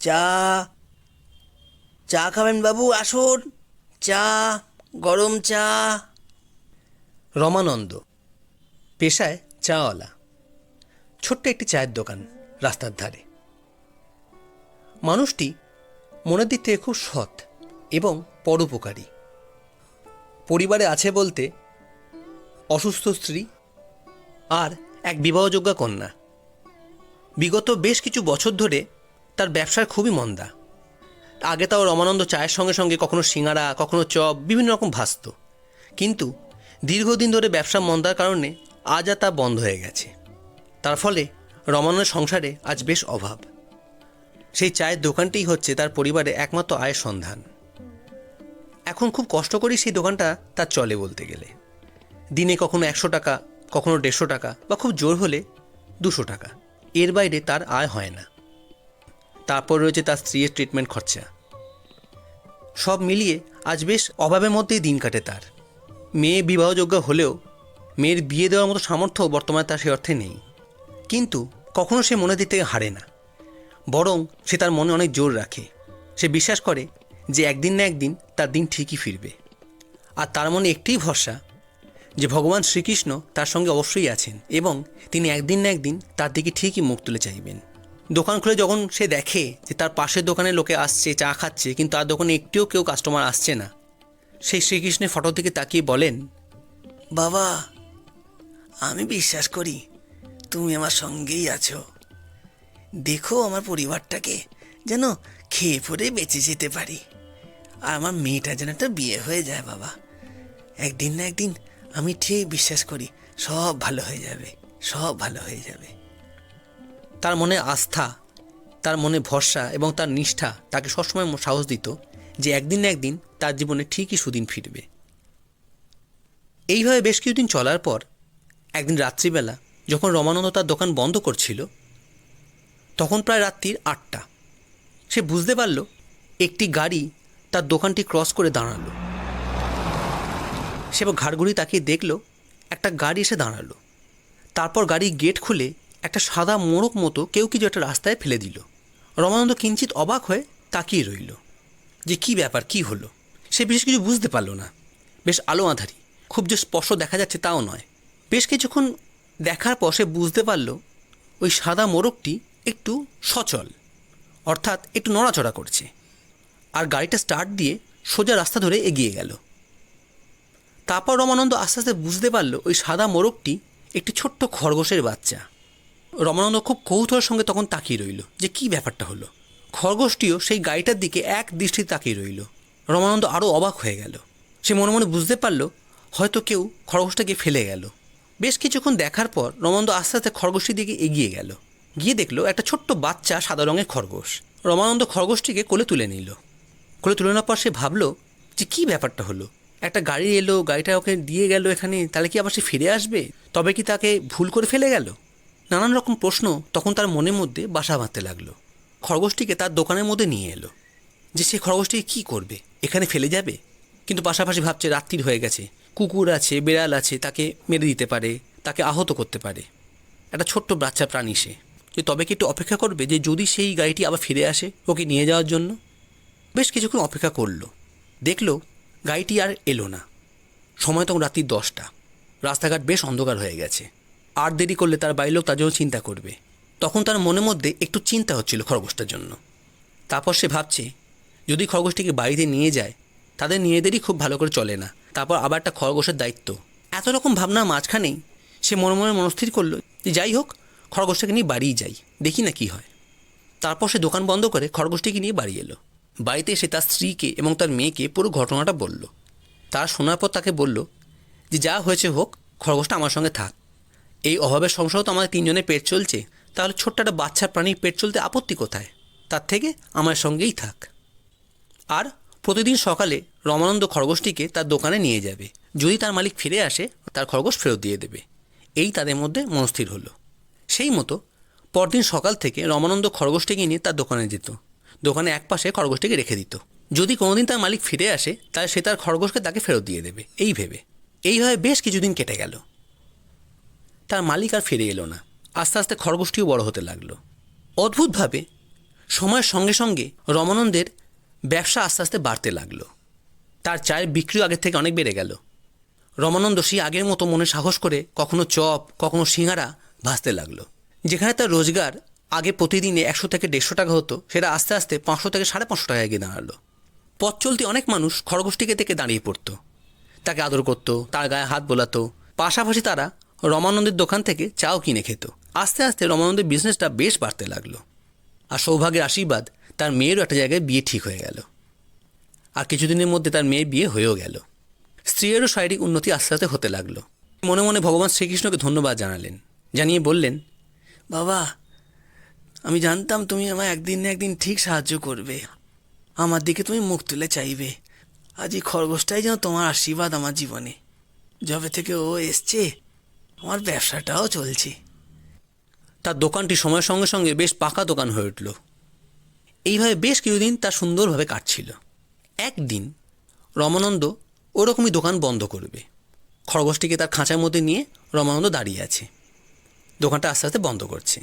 চা চা খাবেন বাবু, আসুন। চা, গরম চা। রমানন্দ, পেশায় চাওয়ালা। ছোট্ট একটি চায়ের দোকান রাস্তার ধারে। মানুষটি মনের দিক থেকে খুব সৎ এবং পরোপকারী। পরিবারে আছে বলতে অসুস্থ স্ত্রী আর এক বিবাহযোগ্যা কন্যা। বিগত বেশ কিছু বছর ধরে তার ব্যবসার খুবই মন্দা। আগে তাও রমানন্দ চায়ের সঙ্গে সঙ্গে কখনো সিঙ্গারা, কখনো চপ, বিভিন্ন রকম ভাসত কিন্তু দীর্ঘদিন ধরে ব্যবসা মন্দার কারণে আজ আর তা বন্ধ হয়ে গেছে। তার ফলে রমানন্দের সংসারে আজ বেশ অভাব। সেই চায়ের দোকানটিই হচ্ছে তার পরিবারে একমাত্র আয়ের সন্ধান। এখন খুব কষ্ট করেই সেই দোকানটা তার চলে বলতে গেলে। দিনে কখনো একশো টাকা, কখনো দেড়শো টাকা বা খুব জোর হলে দুশো টাকা। এর বাইরে তার আয় হয় না। তারপর রয়েছে তার স্ত্রীর ট্রিটমেন্ট খরচা। সব মিলিয়ে আজ বেশ অভাবের মধ্যেই দিন কাটে তার। মেয়ে বিবাহযোগ্য হলেও মেয়ের বিয়ে দেওয়ার মতো সামর্থ্য বর্তমানে তার সে অর্থে নেই। কিন্তু কখনো সে মনে দিক থেকে হারে না। বরং সে তার মনে অনেক জোর রাখে। সে বিশ্বাস করে যে একদিন না একদিন তার দিন ঠিকই ফিরবে। আর তার মনে একটিই ভরসা যে ভগবান শ্রীকৃষ্ণ তার সঙ্গে অবশ্যই আছেন এবং তিনি একদিন না একদিন তার দিকে ঠিকই মুখ তুলে চাইবেন। দোকান খুলে যখন সে দেখে যে তার পাশের দোকানে লোকে আসছে, চা খাচ্ছে, কিন্তু তার দোকানে একটিও কেউ কাস্টমার আসছে না। সেই শ্রীকৃষ্ণের ফটো থেকে তাকিয়ে বলেন, বাবা, আমি বিশ্বাস করি তুমি আমার সঙ্গেই আছো। দেখো আমার পরিবারটাকে যেন খেয়ে পরে বেঁচে যেতে পারি। আর আমার মেয়েটা যেন একটা বিয়ে হয়ে যায়, বাবা। একদিন না একদিন আমি ঠিক বিশ্বাস করি সব ভালো হয়ে যাবে, সব ভালো হয়ে যাবে। তার মনে আস্থা, তার মনে ভরসা এবং তার নিষ্ঠা তাকে সবসময় সাহস দিত যে একদিন না একদিন তার জীবনে ঠিকই সুদিন ফিরবে। এইভাবে বেশ কিছুদিন চলার পর, একদিন রাত্রিবেলা যখন রমানন্দ তার দোকান বন্ধ করছিল, তখন প্রায় রাত্রির আটটা, সে বুঝতে পারল একটি গাড়ি তার দোকানটি ক্রস করে দাঁড়াল। সে ঘাড়গুড়ি তাকিয়ে দেখল, একটা গাড়ি এসে দাঁড়াল। তারপর গাড়ি গেট খুলে একটা সাদা মোড়ক মতো কেউ কিছু একটা রাস্তায় ফেলে দিল। রমানন্দ কিঞ্চিত অবাক হয়ে তাকিয়ে রইল। যে কি ব্যাপার, কি হলো? সে বেশ কিছু বুঝতে পারল না। বেশ আলো আঁধারি, খুব যে স্পষ্ট দেখা যাচ্ছে তাও নয়। বেশ কিছুক্ষণ দেখার পর সে বুঝতে পারল, ওই সাদা মোড়কটি একটু সচল, অর্থাৎ একটু নড়াচড়া করছে। আর গাড়িটা স্টার্ট দিয়ে সোজা রাস্তা ধরে এগিয়ে গেল। তারপর রমানন্দ আস্তে আস্তে বুঝতে পারল, ওই সাদা মোরগটি একটি ছোট্ট খরগোশের বাচ্চা। রমানন্দ খুব কৌতূহলের সঙ্গে তখন তাকিয়ে রইল যে কি ব্যাপারটা হলো। খরগোশটিও সেই গাড়িটার দিকে এক দৃষ্টিতে তাকিয়ে রইল। রমানন্দ আরও অবাক হয়ে গেল। সে মনে মনে বুঝতে পারল, হয়তো কেউ খরগোশটাকে ফেলে গেল। বেশ কিছুক্ষণ দেখার পর রমানন্দ আস্তে আস্তে খরগোশটির দিকে এগিয়ে গেল। গিয়ে দেখল একটা ছোট্ট বাচ্চা সাদা রঙের খরগোশ। রমানন্দ খরগোশটিকে কোলে তুলে নিল। কোলে তুলে নেওয়ার পর সে ভাবলো যে কী ব্যাপারটা হলো? একটা গাড়ি এলো, গাড়িটা ওকে দিয়ে গেল এখানে, তাহলে কি আবার সে ফিরে আসবে? তবে কি তাকে ভুল করে ফেলে গেল? নানান রকম প্রশ্ন তখন তার মনের মধ্যে বাসা বাঁধতে লাগল। খরগোশটিকে তার দোকানের মধ্যে নিয়ে এলো। যে সে খরগোশটিকে কী করবে? এখানে ফেলে যাবে? কিন্তু পাশাপাশি ভাবছে রাত্রির হয়ে গেছে। কুকুর আছে, বেড়াল আছে, তাকে মেরে দিতে পারে, তাকে আহত করতে পারে। একটা ছোট্ট বাচ্চা প্রাণী সে। যে তবে কি একটু অপেক্ষা করবে যে যদি সেই গাড়িটি আবার ফিরে আসে ওকে নিয়ে যাওয়ার জন্য? বেশ কিছুক্ষণ অপেক্ষা করল। দেখল গাড়িটি আর এলো না। সময় তখন রাত্রি দশটা। রাস্তাঘাট বেশ অন্ধকার হয়ে গেছে। আর দেরি করলে তার বাড়ির লোক তার জন্য চিন্তা করবে। তখন তার মনের মধ্যে একটু চিন্তা হচ্ছিল খরগোশটার জন্য। তারপর সে ভাবছে, যদি খরগোশটিকে বাড়িতে নিয়ে যায়, তাদের নিজেদেরই খুব ভালো করে চলে না। তারপর আবার একটা খরগোশের দায়িত্ব। এত রকম ভাবনার মাঝখানেই সে মনে মনে মনস্থির করল যে যাই হোক, খরগোশটাকে নিয়ে বাড়িই যাই, দেখি না কি হয়। তারপর সে দোকান বন্ধ করে খরগোশটিকে নিয়ে বাড়ি এলো। বাড়িতে এসে তার স্ত্রীকে এবং তার মেয়েকে পুরো ঘটনাটা বলল। তারা শোনার পর তাকে বলল যে যা হয়েছে হোক, খরগোশটা আমার সঙ্গে থাক। এই অভাবের সংসারও তো আমাদের তিনজনের পেট চলছে। তাহলে ছোট্ট একটা বাচ্চা প্রাণীর পেট চলতে আপত্তি কোথায়? তার থেকে আমার সঙ্গেই থাক। আর প্রতিদিন সকালে রমানন্দ খরগোশটিকে তার দোকানে নিয়ে যাবে। যদি তার মালিক ফিরে আসে, তার খরগোশ ফেরত দিয়ে দেবে। এই তাদের মধ্যে মনস্থির হলো। সেই মতো পরদিন সকাল থেকে রমানন্দ খরগোশটিকে নিয়ে তার দোকানে যেত। দোকানে এক পাশে খরগোশটিকে রেখে দিত। যদি কোনোদিন তার মালিক ফিরে আসে, তাহলে সে তার খরগোশকে তাকে ফেরত দিয়ে দেবে। এই ভেবে। এইভাবে বেশ কিছুদিন কেটে গেল। তার মালিক আর ফিরে এলো না। আস্তে আস্তে খরগোশটিও বড় হতে লাগল। অদ্ভুতভাবে সময়ের সঙ্গে সঙ্গে রমানন্দের ব্যবসা আস্তে আস্তে বাড়তে লাগল। তার চায়ের বিক্রিও আগের থেকে অনেক বেড়ে গেল। রমানন্দ সেই আগের মতো মনে সাহস করে কখনো চপ, কখনো সিঙ্গারা ভাসতে লাগল। যেখানে তার রোজগার আগে প্রতিদিনে একশো থেকে দেড়শো টাকা হতো, সেটা আস্তে আস্তে পাঁচশো থেকে সাড়ে পাঁচশো টাকায় গিয়ে দাঁড়াল। পথ চলতি অনেক মানুষ খরগোষ্ঠীকে থেকে দাঁড়িয়ে পড়তো। তাকে আদর করতো, তার গায়ে হাত বোলাতো। পাশাপাশি তারা রমানন্দের দোকান থেকে চাও কিনে খেত। আস্তে আস্তে রমানন্দের বিজনেসটা বেশ বাড়তে লাগল। আর সৌভাগ্যের আশীর্বাদ, তার মেয়েরও একটা জায়গায় বিয়ে ঠিক হয়ে গেল। আর কিছুদিনের মধ্যে তার মেয়ের বিয়ে হয়েও গেল। স্ত্রীরও শারীরিক উন্নতি আস্তে আস্তে হতে লাগল। মনে মনে ভগবান শ্রীকৃষ্ণকে ধন্যবাদ জানালেন। জানিয়ে বললেন, বাবা, আমি জানতাম তুমি আমায় একদিন না একদিন ঠিক সাহায্য করবে। আমার দিকে তুমি মুখ তুলে চাইবে। আজ এই খরগোশটাই যেন তোমার আশীর্বাদ আমার জীবনে। যবে থেকে ও এসছে আমার ব্যবসাটাও চলছে। তার দোকানটি সময়ের সঙ্গে সঙ্গে বেশ পাকা দোকান হয়ে উঠল। এইভাবে বেশ কিছুদিন তার সুন্দরভাবে কাটছিল। একদিন রমানন্দ ওরকমই দোকান বন্ধ করবে। খরগোশটিকে তার খাঁচার মধ্যে নিয়ে রমানন্দ দাঁড়িয়ে আছে। দোকানটা আস্তে আস্তে বন্ধ করছে।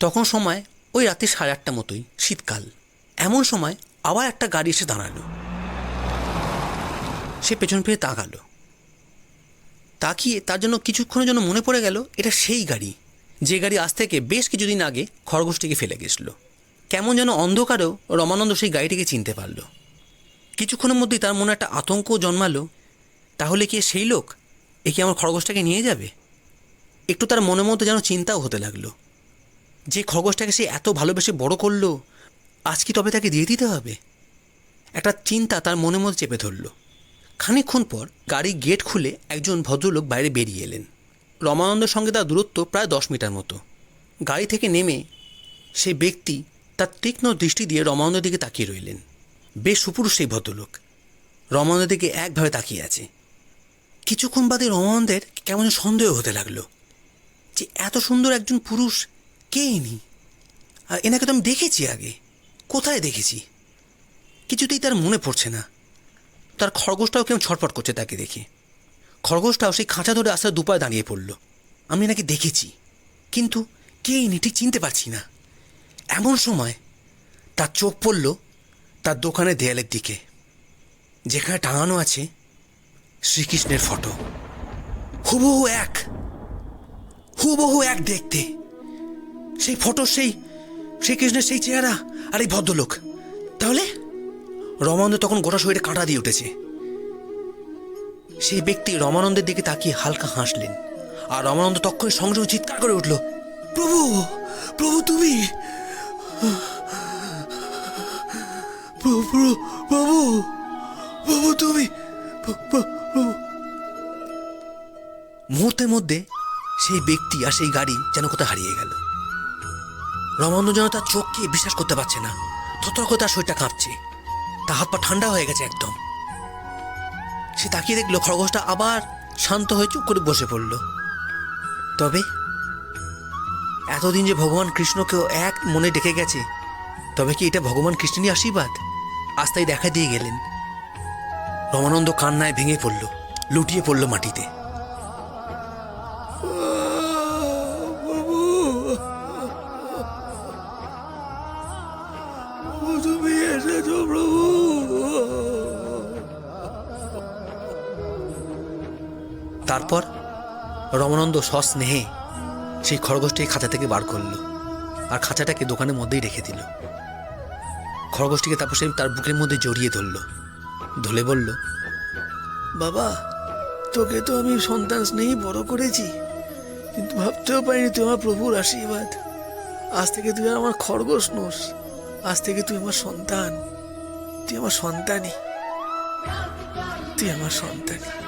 তখন সময় ওই রাত্রি সাড়ে আটটা মতোই, শীতকাল। এমন সময় আবার একটা গাড়ি এসে দাঁড়াল। সে পেছন ফিরে তাকালো। তাকিয়ে তার জন্য কিছুক্ষণের জন্য মনে পড়ে গেল, এটা সেই গাড়ি। যে গাড়ি আজ থেকে বেশ কিছুদিন আগে খরগোশটিকে ফেলে গেছিল। কেমন যেন অন্ধকারেও রমানন্দ সেই গাড়িটিকে চিনতে পারল। কিছুক্ষণের মধ্যেই তার মনে একটা আতঙ্ক জন্মালো। তাহলে কি সেই লোক? এ কি আমার খরগোশটাকে নিয়ে যাবে? একটু তার মনের মধ্যে যেন চিন্তাও হতে লাগল। যে খরগোশটাকে সে এত ভালোবেসে বড় করল, আজ কি তবে তাকে দিয়ে দিতে হবে? একটা চিন্তা তার মনের মধ্যে চেপে ধরলো। খানিকক্ষণ পর গাড়ির গেট খুলে একজন ভদ্রলোক বাইরে বেরিয়ে এলেন। রমানন্দের সঙ্গে তার দূরত্ব প্রায় দশ মিটার মতো। গাড়ি থেকে নেমে সেই ব্যক্তি তার তীক্ষ্ণ দৃষ্টি দিয়ে রমানন্দের দিকে তাকিয়ে রইলেন। বেশ সুপুরুষ সেই ভদ্রলোক। রমানন্দের দিকে একভাবে তাকিয়ে আছে। কিছুক্ষণ বাদে রমানন্দের কেমন সন্দেহ হতে লাগল যে এত সুন্দর একজন পুরুষ কে ইনি? আর এনাকে তো আমি দেখেছি আগে। কোথায় দেখেছি? কিছুতেই তার মনে পড়ছে না। তার খরগোশটাও কেমন ছটফট করছে তাকে দেখে। খরগোশটাও সেই খাঁচা ধরে আস্তে দুপায় দাঁড়িয়ে পড়ল। আমি নাকি দেখেছি, কিন্তু কে ইনি ঠিক চিনতে পারছি না। এমন সময় তার চোখ পড়ল তার দোকানের দেয়ালের দিকে, যেখানে টাঙানো আছে শ্রীকৃষ্ণের ফটো। হুবহু এক হুবহু এক দেখতে। সেই ফটো, সেই শ্রীকৃষ্ণের সেই চেহারা আর এই ভদ্রলোক। তাহলে রমানন্দ তখন গোটা শরীরে কাঁটা দিয়ে উঠেছে। সেই ব্যক্তি রমানন্দের দিকে তাকিয়ে হালকা হাসলেন। আর রমানন্দ সঙ্গে সঙ্গে চিৎকার করে উঠল, প্রভু প্রভু তুমি? প্রভু প্রভু প্রভু তুমি মুহূর্তের মধ্যে সেই ব্যক্তি আর সেই গাড়ি যেন কোথায় হারিয়ে গেল। রমানন্দ যেন তার চোখকে বিশ্বাস করতে পারছে না। থতর করে তার শরীরটা কাঁপছে। তার হাত পা ঠান্ডা হয়ে গেছে একদম। সে তাকিয়ে দেখল, খরগোশটা আবার শান্ত হয়ে চুপ করে বসে পড়ল। তবে এতদিন যে ভগবান কৃষ্ণকেও এক মনে ডেকে গেছে, তবে কি এটা ভগবান কৃষ্ণেরই আশীর্বাদ? আজ তাই দেখা দিয়ে গেলেন। রমানন্দ কান্নায় ভেঙে পড়ল, লুটিয়ে পড়ল মাটিতে। তারপর রমানন্দ সস্নেহে সেই খরগোশটি খাঁচা থেকে বার করল আর খাঁচাটাকে দোকানের মধ্যেই রেখে দিল। খরগোশটিকে তারপর সে তার বুকের মধ্যে জড়িয়ে ধরলো। ধলে বলল, বাবা, তোকে তো আমি সন্তান স্নেহী বড় করেছি, কিন্তু ভাবতেও পারিনি তুই আমার প্রভুর আশীর্বাদ। আজ থেকে তুই আর আমার খরগোশ নোস, আজ থেকে তুই আমার সন্তান, তুই আমার সন্তানই, তুই আমার সন্তানই।